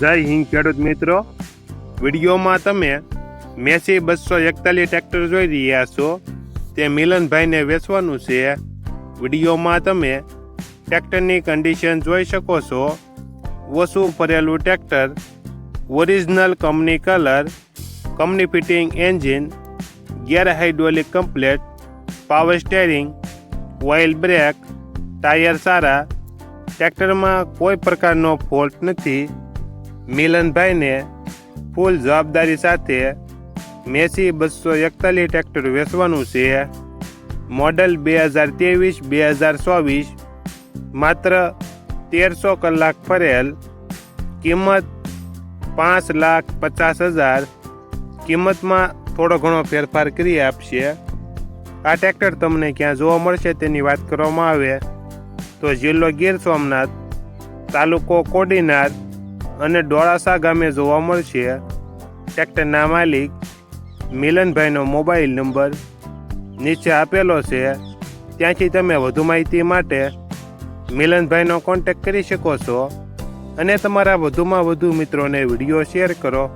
જય હિન્દ, ખેડૂત મિત્રો. વિડીયોમાં તમે મેસી બસો એકતાલીસ ટ્રેક્ટર જોઈ રહ્યા છો. તે મિલનભાઈને વેચવાનું છે. વિડીયોમાં તમે ટ્રેક્ટરની કન્ડિશન જોઈ શકો છો. ઓછું ભરેલું tractor original company colour company fitting engine gear hydraulic complete power steering oil brake tyre સારા. ટ્રેક્ટરમાં કોઈ પ્રકારનો ફોલ્ટ નથી. મિલનભાઈને ફૂલ જવાબદારી સાથે મેસી બસો એકતાલીસ ટ્રેક્ટર વેચવાનું છે. મોડલ બે હજાર ત્રેવીસ, બે હજાર ચોવીસ, માત્ર તેરસો કલાક ફરેલ. કિંમત પાંચ લાખ પચાસ હજાર. કિંમતમાં થોડો ઘણો ફેરફાર કરી આપશે. આ ટ્રેક્ટર તમને ક્યાં જોવા મળશે તેની વાત કરવામાં આવે. તો જિલ્લો ગીર સોમનાથ, તાલુકો કોડીનાર અને ડોળાસા ગામે જોવા મળશે. ટ્રેક્ટરના માલિક મિલનભાઈનો મોબાઈલ નંબર નીચે આપેલો છે. ત્યાંથી તમે વધુ માહિતી માટે મિલનભાઈનો કોન્ટેક્ટ કરી શકો છો. અને તમારા વધુમાં વધુ મિત્રોને વીડિયો શેર કરો.